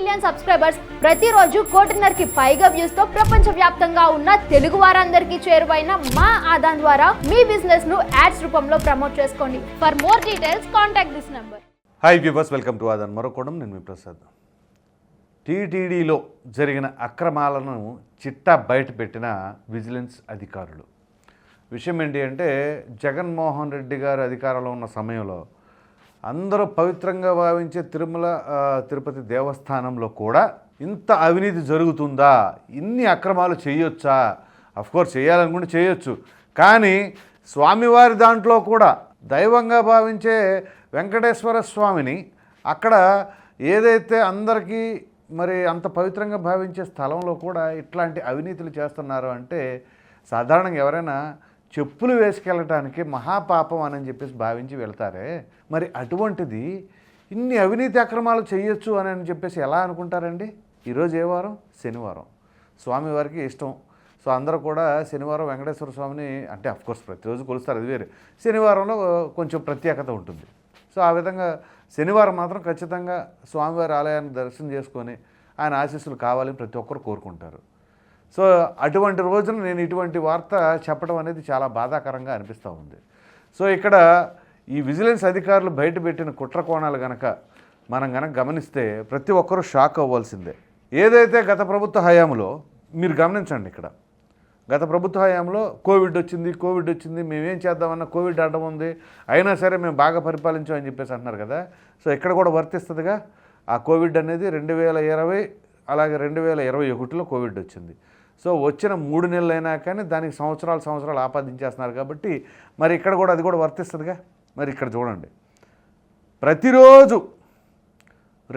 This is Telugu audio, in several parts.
మిలియన్ సబ్స్క్రైబర్స్ ప్రతిరోజు కోటిన్నరకి పైగా వ్యూస్తో ప్రపంచ వ్యాప్తంగా ఉన్న తెలుగు వారందరికీ చేరువైన మా ఆదాన్ ద్వారా మీ బిజినెస్ను యాడ్స్ రూపంలో ప్రమోట్ చేసుకోండి. For more details contact this number hi viewers welcome to Aadan మరొకడం నేను మీ ప్రసాద్. టీటీడీలో జరిగిన అక్రమాలను చిట్టా బయట పెట్టిన విజిలెన్స్ అధికారులు. విషయం ఏంటి అంటే జగన్మోహన్ రెడ్డి గారు అధికారంలో ఉన్న సమయంలో అందరూ పవిత్రంగా భావించే తిరుమల తిరుపతి దేవస్థానంలో కూడా ఇంత అవినీతి జరుగుతుందా? ఇన్ని అక్రమాలు చేయొచ్చా? అఫ్కోర్స్ చేయాలనుకుంటే చేయొచ్చు. కానీ స్వామివారి దాంట్లో కూడా దైవంగా భావించే వెంకటేశ్వర స్వామిని అక్కడ ఏదైతే అందరికీ మరి అంత పవిత్రంగా భావించే స్థలంలో కూడా ఇట్లాంటి అవినీతులు చేస్తున్నారు అంటే సాధారణంగా ఎవరైనా చెప్పులు వేసుకెళ్ళటానికి మహాపాపం అని చెప్పేసి భావించి వెళ్తారే. మరి అటువంటిది ఇన్ని అవినీతి అక్రమాలు చేయొచ్చు అని అని చెప్పేసి ఎలా అనుకుంటారండి? ఈరోజు ఏ వారం? శనివారం. స్వామివారికి ఇష్టం. సో అందరూ కూడా శనివారం వెంకటేశ్వర స్వామిని అంటే అఫ్కోర్స్ ప్రతిరోజు కొలుస్తారు. అది వేరే. శనివారంలో కొంచెం ప్రత్యేకత ఉంటుంది. సో ఆ విధంగా శనివారం మాత్రం ఖచ్చితంగా స్వామివారి ఆలయాన్ని దర్శనం చేసుకొని ఆయన ఆశీస్సులు కావాలని ప్రతి ఒక్కరు కోరుకుంటారు. సో అటువంటి రోజున నేను ఇటువంటి వార్త చెప్పడం అనేది చాలా బాధాకరంగా అనిపిస్తూ ఉంది. సో ఇక్కడ ఈ విజిలెన్స్ అధికారులు బయటపెట్టిన కుట్ర కోణాలు గనక మనం గనక గమనిస్తే ప్రతి ఒక్కరూ షాక్ అవ్వాల్సిందే. ఏదైతే గత ప్రభుత్వ హయాంలో మీరు గమనించండి ఇక్కడ. గత ప్రభుత్వ హయాంలో కోవిడ్ వచ్చింది కోవిడ్ వచ్చింది మేమేం చేద్దామన్నా కోవిడ్ అడ్డం ఉంది అయినా సరే మేము బాగా పరిపాలించామని చెప్పేసి అంటున్నారు కదా. సో ఇక్కడ కూడా వర్తిస్తుందిగా. ఆ కోవిడ్ అనేది రెండు వేల ఇరవై అలాగే రెండు వేల ఇరవై ఒకటిలో కోవిడ్ వచ్చింది. సో వచ్చిన మూడు నెలలైనా కానీ దానికి సంవత్సరాలు సంవత్సరాలు ఆపాదించేస్తున్నారు కాబట్టి మరి ఇక్కడ కూడా అది కూడా వర్తిస్తుందిగా? మరి ఇక్కడ చూడండి. ప్రతిరోజు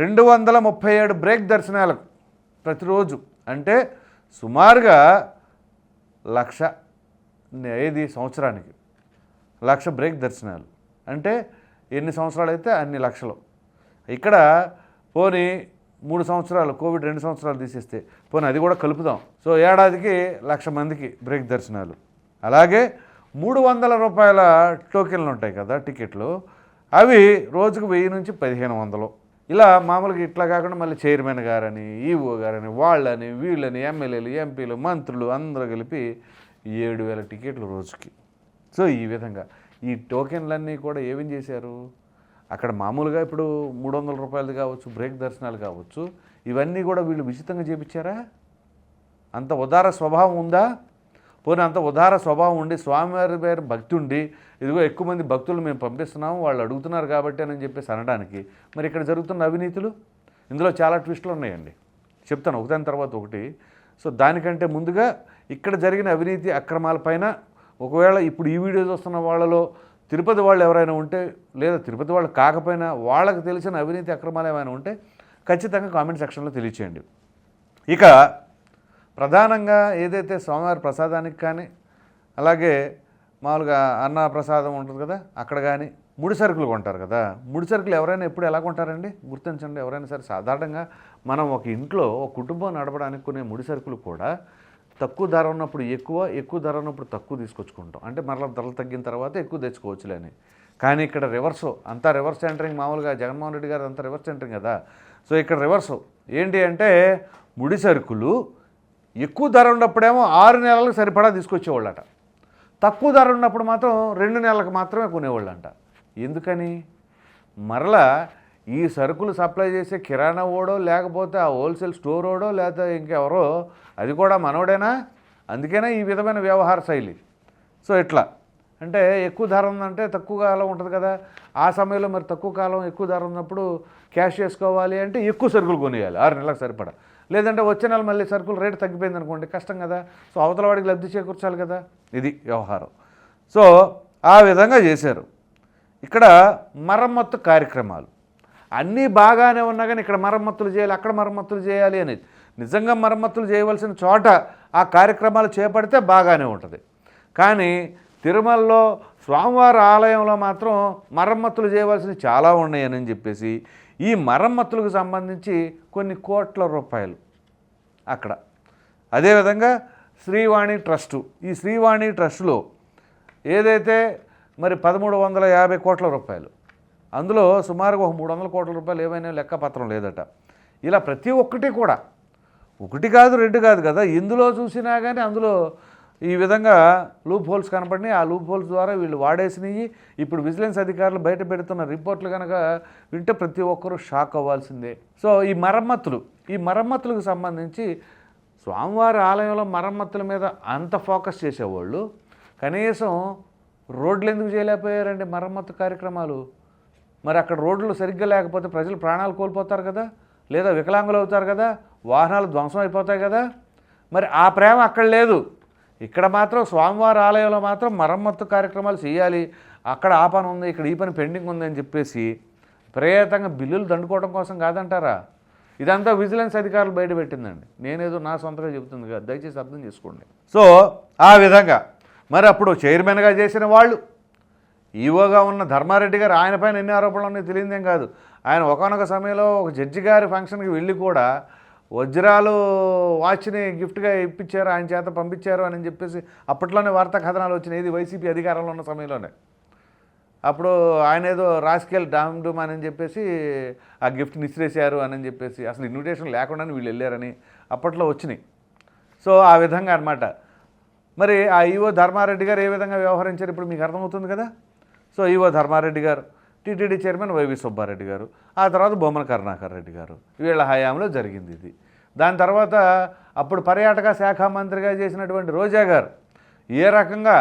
రెండు వందల ముప్పై ఏడు బ్రేక్ దర్శనాలకు ప్రతిరోజు అంటే సుమారుగా లక్ష ఏది సంవత్సరానికి లక్ష బ్రేక్ దర్శనాలు. అంటే ఎన్ని సంవత్సరాలు అయితే అన్ని లక్షలు. ఇక్కడ పోనీ మూడు సంవత్సరాలు కోవిడ్ రెండు సంవత్సరాలు తీసేస్తే పోనీ అది కూడా కలుపుదాం. సో ఏడాదికి లక్ష మందికి బ్రేక్ దర్శనాలు. అలాగే మూడు వందల రూపాయల టోకెన్లు ఉంటాయి కదా టికెట్లు. అవి రోజుకు వెయ్యి నుంచి పదిహేను వందలు. ఇలా మామూలుగా ఇట్లా కాకుండా మళ్ళీ చైర్మన్ గారని ఈఓ గారని వాళ్ళని వీళ్ళని ఎమ్మెల్యేలు ఎంపీలు మంత్రులు అందరూ కలిపి ఏడు వేల టికెట్లు రోజుకి. సో ఈ విధంగా ఈ టోకెన్లన్నీ కూడా ఏమేం చేశారు? అక్కడ మామూలుగా ఇప్పుడు మూడు వందల రూపాయలు కావచ్చు బ్రేక్ దర్శనాలు కావచ్చు ఇవన్నీ కూడా వీళ్ళు ఉచితంగా చేపించారా? అంత ఉదార స్వభావం ఉందా? పోనీ అంత ఉదార స్వభావం ఉండి స్వామివారి పేరు భక్తి ఉండి ఇదిగో ఎక్కువ మంది భక్తులు మేము పంపిస్తున్నాము వాళ్ళు అడుగుతున్నారు కాబట్టి అని చెప్పేసి అనడానికి మరి ఇక్కడ జరుగుతున్న అవినీతులు? ఇందులో చాలా ట్విస్టులు ఉన్నాయండి. చెప్తాను ఒకదాని తర్వాత ఒకటి. సో దానికంటే ముందుగా ఇక్కడ జరిగిన అవినీతి అక్రమాలపైన ఒకవేళ ఇప్పుడు ఈ వీడియో చూస్తున్న వాళ్ళలో తిరుపతి వాళ్ళు ఎవరైనా ఉంటే లేదా తిరుపతి వాళ్ళు కాకపోయినా వాళ్ళకి తెలిసిన అవినీతి అక్రమాలు ఏమైనా ఉంటే ఖచ్చితంగా కామెంట్ సెక్షన్లో తెలియచేయండి. ఇక ప్రధానంగా ఏదైతే స్వామివారి ప్రసాదానికి కానీ అలాగే మామూలుగా అన్న ప్రసాదం ఉంటుంది కదా అక్కడ కానీ ముడి సరుకులు కొంటారు కదా. ముడి సరుకులు ఎవరైనా ఎప్పుడు ఎలా కొంటారండి? గుర్తించండి ఎవరైనా సరే. సాధారణంగా మనం ఒక ఇంట్లో ఒక కుటుంబం నడపడానికి కొనే ముడి సరుకులు కూడా తక్కువ ధర ఉన్నప్పుడు ఎక్కువ ఎక్కువ ధర ఉన్నప్పుడు తక్కువ తీసుకొచ్చుకుంటాం. అంటే మరలా ధరలు తగ్గిన తర్వాత ఎక్కువ తెచ్చుకోవచ్చులే అని. కానీ ఇక్కడ రివర్స్ అంతా రివర్స్ సెంటరింగ్ మామూలుగా జగన్మోహన్ రెడ్డి గారు అంతా రివర్స్ సెంటరింగ్ కదా. సో ఇక్కడ రివర్స్ ఏంటి అంటే ముడి సరుకులు ఎక్కువ ధర ఉన్నప్పుడేమో ఆరు నెలలకు సరిపడా తీసుకొచ్చేవాళ్ళట. తక్కువ ధర ఉన్నప్పుడు మాత్రం రెండు నెలలకు మాత్రమే కొనేవాళ్ళంట. ఎందుకని? మరలా ఈ సరుకులు సప్లై చేసే కిరాణా ఓడో లేకపోతే ఆ హోల్సేల్ స్టోర్ ఓడో లేకపోతే ఇంకెవరో అది కూడా మనోడేనా? అందుకేనా ఈ విధమైన వ్యవహార శైలి. సో ఇట్లా. అంటే ఎక్కువ ధర ఉందంటే తక్కువ కాలం ఉంటుంది కదా. ఆ సమయంలో మరి తక్కువ కాలం ఎక్కువ ధర ఉన్నప్పుడు క్యాష్ చేసుకోవాలి అంటే ఎక్కువ సరుకులు కొనేయాలి. ఆరు నెలలకు సరిపడా. లేదంటే వచ్చే నెల మళ్ళీ సరుకులు రేటు తగ్గిపోయింది అనుకోండి కష్టం కదా. సో అవతల వాడికి లబ్ధి చేకూర్చాలి కదా. ఇది వ్యవహారం. సో ఆ విధంగా చేశారు. ఇక్కడ మరమ్మత్తు కార్యక్రమాలు. అన్నీ బాగానే ఉన్నా కానీ ఇక్కడ మరమ్మతులు చేయాలి అక్కడ మరమ్మతులు చేయాలి అనేది. నిజంగా మరమ్మతులు చేయవలసిన చోట ఆ కార్యక్రమాలు చేపడితే బాగానే ఉంటుంది. కానీ తిరుమలలో స్వామివారి ఆలయంలో మాత్రం మరమ్మతులు చేయవలసినవి చాలా ఉన్నాయని చెప్పేసి ఈ మరమ్మతులకు సంబంధించి కొన్ని కోట్ల రూపాయలు అక్కడ. అదేవిధంగా శ్రీవాణి ట్రస్టు. ఈ శ్రీవాణి ట్రస్టులో ఏదైతే మరి పదమూడు వందల యాభై కోట్ల రూపాయలు అందులో సుమారుగా ఒక మూడు వందల కోట్ల రూపాయలు ఏమైనా లెక్కపత్రం లేదట. ఇలా ప్రతి ఒక్కటి కూడా ఒకటి కాదు రెండు కాదు కదా ఇందులో చూసినా కానీ అందులో ఈ విధంగా లూప్ హోల్స్ కనపడినాయి. ఆ లూప్ హోల్స్ ద్వారా వీళ్ళు వాడేసినవి ఇప్పుడు విజిలెన్స్ అధికారులు బయట పెడుతున్న రిపోర్ట్లు కనుక వింటే ప్రతి ఒక్కరూ షాక్ అవ్వాల్సిందే. సో ఈ మరమ్మతులు ఈ మరమ్మతులకు సంబంధించి స్వామివారి ఆలయంలో మరమ్మతుల మీద అంత ఫోకస్ చేసేవాళ్ళు కనీసం రోడ్లు ఎందుకు చేయలేకపోయారండి మరమ్మతు కార్యక్రమాలు? మరి అక్కడ రోడ్లు సరిగ్గా లేకపోతే ప్రజలు ప్రాణాలు కోల్పోతారు కదా? లేదా వికలాంగులు అవుతారు కదా? వాహనాలు ధ్వంసం అయిపోతాయి కదా? మరి ఆ ప్రేమ అక్కడ లేదు. ఇక్కడ మాత్రం స్వామివారి ఆలయంలో మాత్రం మరమ్మత్తు కార్యక్రమాలు చేయాలి. అక్కడ ఆ పని ఉంది ఇక్కడ ఈ పని పెండింగ్ ఉంది అని చెప్పేసి ప్రయత్నంగా బిల్లులు దండుకోవడం కోసం కాదంటారా? ఇదంతా విజిలెన్స్ అధికారులు బయటపెట్టిందండి నేనేదో నా సొంతగా చెబుతుంది కదా దయచేసి అర్థం చేసుకోండి. సో ఆ విధంగా. మరి అప్పుడు చైర్మన్గా చేసిన వాళ్ళు ఈవోగా ఉన్న ధర్మారెడ్డి గారు ఆయన పైన ఎన్ని ఆరోపణలు ఉన్నాయో తెలియదేం కాదు. ఆయన ఒకనొక సమయంలో ఒక జడ్జి గారి ఫంక్షన్కి వెళ్ళి కూడా వజ్రాలు వాచ్ని గిఫ్ట్గా ఇప్పించారు ఆయన చేత పంపించారు అని చెప్పేసి అప్పట్లోనే వార్తా కథనాలు వచ్చినాయి. ఇది వైసీపీ అధికారంలో ఉన్న సమయంలోనే. అప్పుడు ఆయన ఏదో రాస్కెల్ డామ్ డూమ్ అని చెప్పేసి ఆ గిఫ్ట్ని ఇసిరేశారు అని చెప్పేసి అసలు ఇన్విటేషన్ లేకుండానే వీళ్ళు వెళ్ళారని అప్పట్లో వచ్చినాయి. సో ఆ విధంగా అన్నమాట. మరి ఆ ఈవో ధర్మారెడ్డి గారు ఏ విధంగా వ్యవహరించారు ఇప్పుడు మీకు అర్థమవుతుంది కదా? సో ఈవో ధర్మారెడ్డి గారు టీటీడీ చైర్మన్ వైవి సుబ్బారెడ్డి గారు ఆ తర్వాత బొమ్మన కరుణాకర్ రెడ్డి గారు వీళ్ళ హయాంలో జరిగింది ఇది. దాని తర్వాత అప్పుడు పర్యాటక శాఖ మంత్రిగా చేసినటువంటి రోజా గారు ఏ రకంగా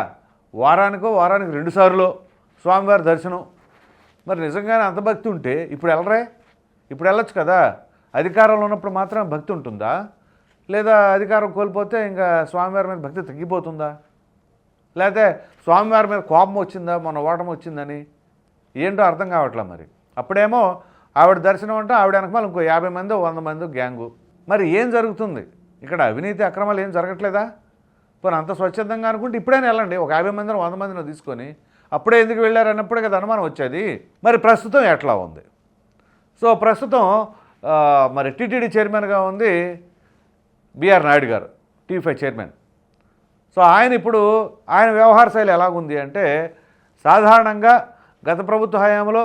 వారానికో వారానికి రెండుసార్లు స్వామివారి దర్శనం. మరి నిజంగానే అంత భక్తి ఉంటే ఇప్పుడు వెళ్ళరే? ఇప్పుడు వెళ్ళొచ్చు కదా? అధికారంలో ఉన్నప్పుడు మాత్రం భక్తి ఉంటుందా? లేదా అధికారం కోల్పోతే ఇంకా స్వామివారి మీద భక్తి తగ్గిపోతుందా? లేకపోతే స్వామివారి మీద కోపం వచ్చిందా? మొన్న ఓటం వచ్చిందని? ఏంటో అర్థం కావట్లే మరి? అప్పుడేమో ఆవిడ దర్శనం అంటే ఆవిడ వెనకమాల ఇంకో యాభై మంది వంద మంది గ్యాంగు. మరి ఏం జరుగుతుంది? ఇక్కడ అవినీతి అక్రమాలు ఏం జరగట్లేదా? పోనీ అంత స్వచ్ఛందంగా అనుకుంటే ఇప్పుడైనా వెళ్ళండి. ఒక యాభై మందిని వంద మందిని తీసుకొని అప్పుడే ఎందుకు వెళ్ళారు అన్నప్పుడే కదా అనుమానం వచ్చేది. మరి ప్రస్తుతం ఎట్లా ఉంది? సో ప్రస్తుతం మరి టీటీడీ చైర్మన్గా ఉంది బిఆర్ నాయుడు గారు టీ ఫైవ్ చైర్మన్. సో ఆయన ఇప్పుడు ఆయన వ్యవహార శైలి ఎలాగుంది అంటే సాధారణంగా గత ప్రభుత్వ హయాంలో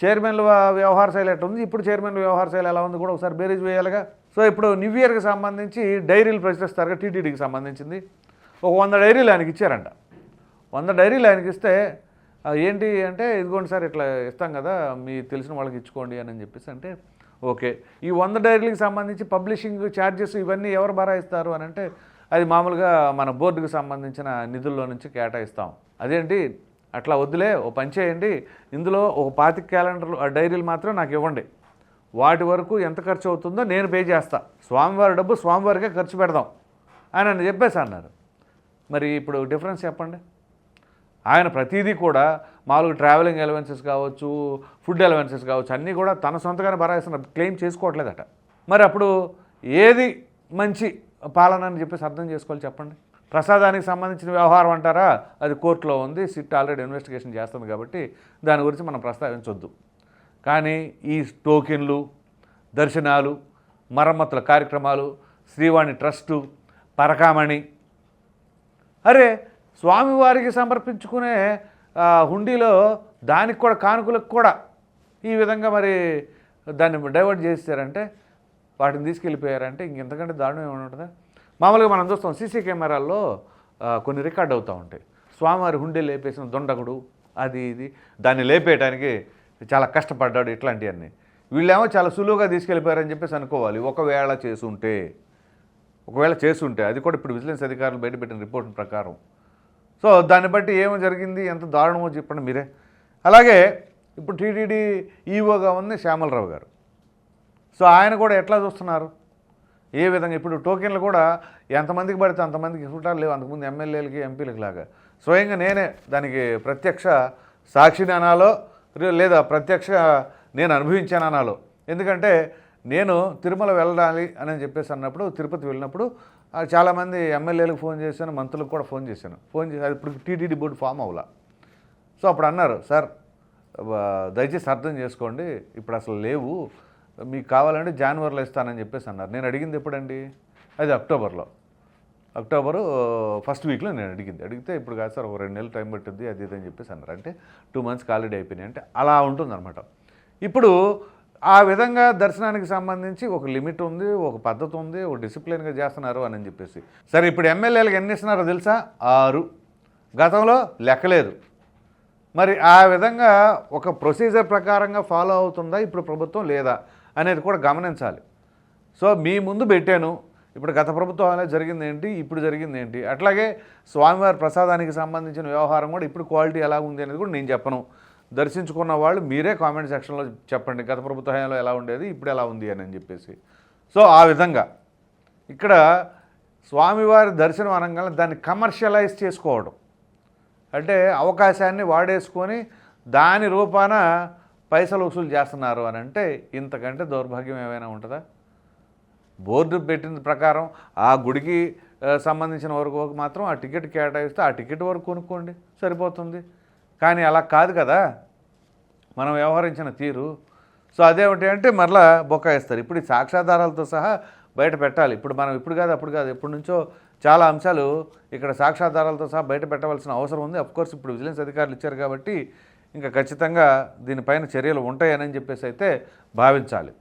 చైర్మన్ల వ్యవహార శైలి ఎట్లా ఉంది? ఇప్పుడు చైర్మన్ల వ్యవహార శైలి ఎలా ఉంది కూడా ఒకసారి బేరీజ్ వేయాలిగా. సో ఇప్పుడు న్యూ ఇయర్కి సంబంధించి డైరీలు ప్రశ్నిస్తారుగా టీటీడీకి సంబంధించింది. ఒక వంద డైరీలు ఆయనకి ఇచ్చారంట. వంద డైరీలు ఆయనకి ఇస్తే ఏంటి అంటే ఇదిగోండి సార్ ఇట్లా ఇస్తాం కదా మీ తెలిసిన వాళ్ళకి ఇచ్చుకోండి అని చెప్పేసి అంటే ఓకే. ఈ వంద డైరీలకు సంబంధించి పబ్లిషింగ్ ఛార్జెస్ ఇవన్నీ ఎవరు భరాయిస్తారు అని అంటే అది మామూలుగా మన బోర్డుకు సంబంధించిన నిధుల్లో నుంచి కేటాయిస్తాం. అదేంటి? అట్లా వద్దులే ఓ పని చేయండి. ఇందులో ఒక పాతిక క్యాలెండర్లు ఆ డైరీలు మాత్రం నాకు ఇవ్వండి. వాటి వరకు ఎంత ఖర్చు అవుతుందో నేను పే చేస్తా. స్వామివారి డబ్బు స్వామివారికే ఖర్చు పెడదాం అని అని చెప్పేసి అన్నారు. మరి ఇప్పుడు డిఫరెన్స్ చెప్పండి. ఆయన ప్రతిదీ కూడా మామూలుగా ట్రావెలింగ్ ఎలవెన్సెస్ కావచ్చు ఫుడ్ ఎలవెన్సెస్ కావచ్చు అన్నీ కూడా తన సొంతగానే భరాయిస్తున్న క్లెయిమ్ చేసుకోవట్లేదట. మరి అప్పుడు ఏది మంచి? పాలన అని చెప్పేసి అర్థం చేసుకోవాలి చెప్పండి. ప్రసాదానికి సంబంధించిన వ్యవహారం అంటారా? అది కోర్టులో ఉంది సిట్ ఆల్రెడీ ఇన్వెస్టిగేషన్ చేస్తుంది కాబట్టి దాని గురించి మనం ప్రస్తావించొద్దు. కానీ ఈ టోకెన్లు దర్శనాలు మరమ్మతుల కార్యక్రమాలు శ్రీవాణి ట్రస్టు పరకామణి అరే స్వామివారికి సమర్పించుకునే హుండీలో దానికి కూడా కానుకలకు కూడా ఈ విధంగా మరి దాన్ని డైవర్ట్ చేశారంటే వాటిని తీసుకెళ్ళిపోయారంటే ఇంకెంతకంటే దారుణం ఏమైనా ఉంటుందా? మామూలుగా మనం చూస్తాం సీసీ కెమెరాల్లో కొన్ని రికార్డ్ అవుతూ ఉంటాయి. స్వామివారి హుండీ లేపేసిన దొండగుడు అది ఇది దాన్ని లేపేయడానికి చాలా కష్టపడ్డాడు ఇట్లాంటివన్నీ. వీళ్ళేమో చాలా సులువుగా తీసుకెళ్ళిపోయారని చెప్పేసి అనుకోవాలి. ఒకవేళ చేసుంటే ఒకవేళ చేస్తుంటే అది కూడా ఇప్పుడు విజిలెన్స్ అధికారులు బయటపెట్టిన రిపోర్ట్ ప్రకారం. సో దాన్ని బట్టి ఏమో జరిగింది ఎంత దారుణమో చెప్పండి మీరే. అలాగే ఇప్పుడు టీటీడీ ఈఓగా ఉంది శ్యామలరావు గారు. సో ఆయన కూడా ఎట్లా చూస్తున్నారు? ఏ విధంగా? ఇప్పుడు టోకెన్లు కూడా ఎంతమందికి పడితే అంతమందికి ఇవ్వటాలు లేవు అంతకుముందు ఎమ్మెల్యేలకి ఎంపీలకి లాగా. స్వయంగా నేనే దానికి ప్రత్యక్ష సాక్షిని అనాలో లేదా ప్రత్యక్ష నేను అనుభవించాను అనాలో. ఎందుకంటే నేను తిరుమల వెళ్ళాలి అని చెప్పేసి అన్నప్పుడు తిరుపతి వెళ్ళినప్పుడు చాలామంది ఎమ్మెల్యేలకు ఫోన్ చేశాను మంత్రులకు కూడా ఫోన్ చేశాను. ఫోన్ చేసి అది ఇప్పుడు టీటీడీ బోర్డు ఫామ్ అవ్వాల సో అప్పుడు అన్నారు సార్ దయచేసి అర్థం చేసుకోండి. ఇప్పుడు అసలు లేవు. మీకు కావాలంటే జనవరిలో ఇస్తానని చెప్పేసి అన్నారు. నేను అడిగింది ఎప్పుడండి? అది అక్టోబర్లో. అక్టోబరు ఫస్ట్ వీక్లో నేను అడిగింది. అడిగితే ఇప్పుడు కాదు సార్ ఒక రెండు నెలలు టైం పట్టుద్ది అది ఇది అని చెప్పేసి అన్నారు. అంటే టూ మంత్స్కి ఆల్రెడీ అయిపోయినాయి అంటే అలా ఉంటుందన్నమాట. ఇప్పుడు ఆ విధంగా దర్శనానికి సంబంధించి ఒక లిమిట్ ఉంది ఒక పద్ధతి ఉంది ఒక డిసిప్లిన్గా చేస్తున్నారు అని చెప్పేసి. సరే ఇప్పుడు ఎమ్మెల్యేలకు ఎన్ని ఇస్తున్నారో తెలుసా? ఆరు. గతంలో లెక్కలేదు. మరి ఆ విధంగా ఒక ప్రొసీజర్ ప్రకారంగా ఫాలో అవుతుందా? ఇప్పుడు ప్రభుత్వం లేదా? అనేది కూడా గమనించాలి. సో మీ ముందు పెట్టాను. ఇప్పుడు గత ప్రభుత్వంలో జరిగింది ఏంటి? ఇప్పుడు జరిగింది ఏంటి? అట్లాగే స్వామివారి ప్రసాదానికి సంబంధించిన వ్యవహారం కూడా ఇప్పుడు క్వాలిటీ ఎలా ఉంది అనేది కూడా నేను చెప్పను. దర్శించుకున్న వాళ్ళు మీరే కామెంట్ సెక్షన్లో చెప్పండి. గత ప్రభుత్వ హయాంలో ఎలా ఉండేది? ఇప్పుడు ఎలా ఉంది అని చెప్పేసి. సో ఆ విధంగా ఇక్కడ స్వామివారి దర్శనం అనగానే దాన్ని కమర్షియలైజ్ చేసుకోవడం. అంటే అవకాశాన్ని వాడేసుకొని దాని రూపాన పైసలు వసూలు చేస్తున్నారు అని అంటే ఇంతకంటే దౌర్భాగ్యం ఏమైనా ఉంటుందా? బోర్డు పెట్టిన ప్రకారం ఆ గుడికి సంబంధించిన వరకు మాత్రం ఆ టికెట్ కేటాయిస్తే ఆ టికెట్ వరకు కొనుక్కోండి సరిపోతుంది. కానీ అలా కాదు కదా. మనం వ్యవహరించిన తీరు. సో అదేమిటి అంటే మరలా బొక్కాయిస్తారు ఇప్పుడు ఈ సాక్ష్యాధారాలతో సహా బయట పెట్టాలి. ఇప్పుడు మనం ఇప్పుడు కాదు అప్పుడు కాదు. ఎప్పటి నుంచో చాలా అంశాలు ఇక్కడ సాక్ష్యాధారాలతో సహా బయట పెట్టవలసిన అవసరం ఉంది. అఫ్కోర్స్ ఇప్పుడు విజిలెన్స్ అధికారులు ఇచ్చారు కాబట్టి ఇంకా ఖచ్చితంగా దీనిపైన చర్యలు ఉంటాయని చెప్పేసి అయితే భావించాలి.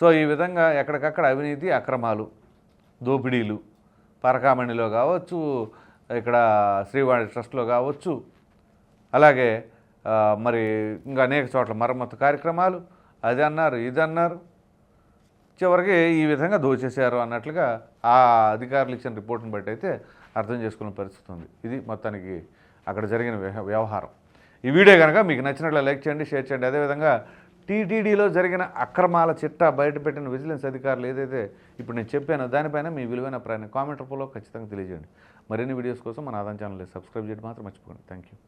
సో ఈ విధంగా ఎక్కడికక్కడ అవినీతి అక్రమాలు దోపిడీలు పరకామణిలో కావచ్చు ఇక్కడ శ్రీవాణి ట్రస్ట్లో కావచ్చు అలాగే మరి ఇంకా అనేక చోట్ల మరమ్మతు కార్యక్రమాలు అది అన్నారు ఇది అన్నారు. చివరికి ఈ విధంగా దోచేశారు అన్నట్లుగా ఆ అధికారులు ఇచ్చిన రిపోర్ట్ని బట్టి అయితే అర్థం చేసుకునే పరిస్థితి ఉంది. ఇది మొత్తానికి అక్కడ జరిగిన వ్యవహారం. ఈ వీడియో కనుక మీకు నచ్చినట్లు లైక్ చేయండి షేర్ చేయండి. అదేవిధంగా టీటీడీలో జరిగిన అక్రమాల చిట్టా బయటపెట్టిన విజిలెన్స్ అధికారులు ఏదైతే ఇప్పుడు నేను చెప్పానో దానిపైన మీ విలువైన అభిప్రాయాన్ని కామెంట్ రూపంలో ఖచ్చితంగా తెలియజేయండి. మరిన్ని వీడియోస్ కోసం మన ఆదాన్ ఛానల్ సబ్స్క్రైబ్ చేయడం మాత్రం మర్చిపోకండి. Thank you